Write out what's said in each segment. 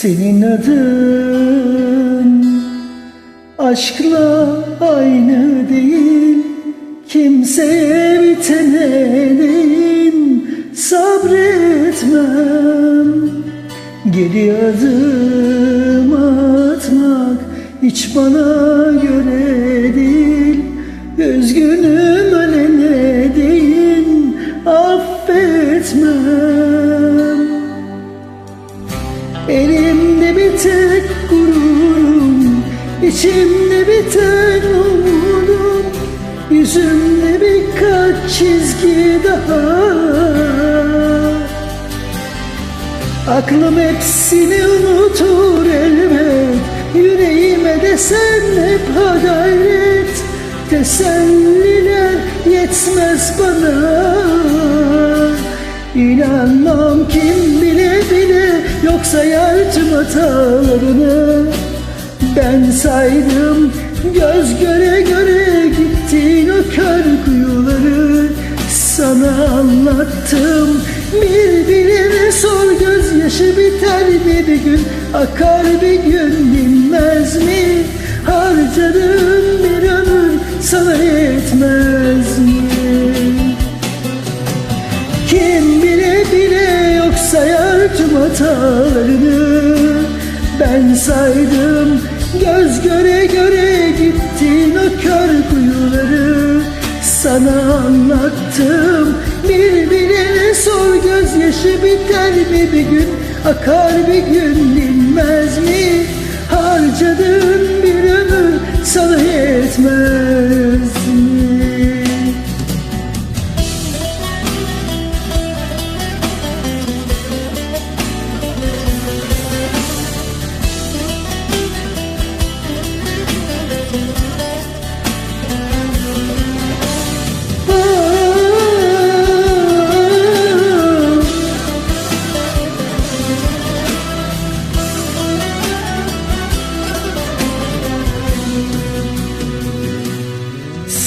Senin adın. Aşkla aynı değil Kimseye bitenelim sabretmem Geri adım atmak hiç bana göre değil. Üzgünüm ölene değin affetmem. Bir tek gururum. İçimde biten umudum. Yüzümde birkaç çizgi daha. Aklım hepsini unutur elbet. Yüreğime desen hep ha gayret Teselliler yetmez bana. Bile bile Yoksa yer tüm hatalarını Ben saydım. Göz göre göre Gittin o kör kuyuları. Sana anlattım. Bir bilene sor Gözyaşı biter mi? Bir gün Akar bir gün dinmez mi? Harcadığım bir ömür sana yetmez hatalarını Ben saydım. Göz göre göre gittin o kör kuyuları. Sana anlattım bir bilene sor. Gözyaşı biter mi bir gün? Akar bir gün dinmez mi? Harcadığın bir ömür sana yetmez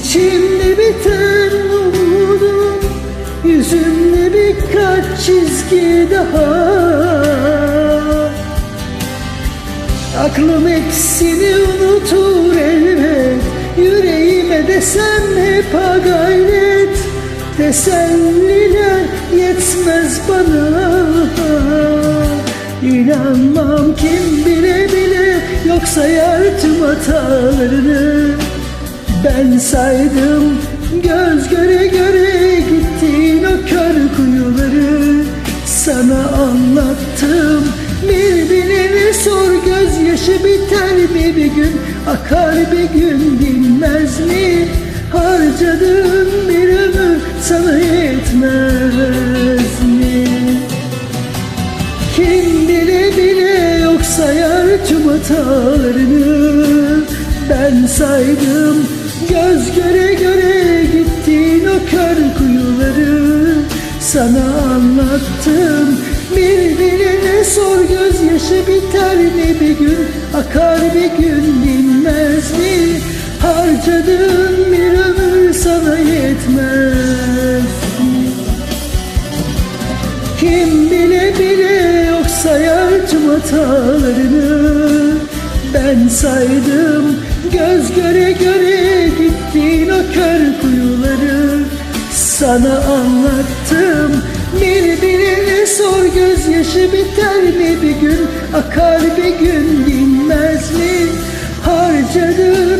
içimde biten umudum Yüzümde birkaç çizgi daha. Aklım hepsini unutur elbet Yüreğime desem hep ha gayret. Teselliler yetmez bana. İnanmam kim bile bile Yoksa yer tüm hatalarını Ben saydım göz göre göre Gittin o kör kuyuları. Sana anlattım bir bilene sor gözyaşı biter mi bir gün? Akar bir gün dinmez mi? Harcadığım bir ömür sana yetmez mi? Kim bile bile yok sayar tüm hatalarını. Ben saydım göz göre göre gittin o kör kuyuları. Sana anlattım bir bilene sor gözyaşı biter mi bir gün? Akar bir gün dinmez mi? Harcadığın bir ömür sana yetmez kim bile bile yok sayar tüm hatalarını Ben saydım. Göz göre göre Sana anlattım bir bilene sor gözyaşı biter mi bir gün? Akar bir gün dinmez mi? Sana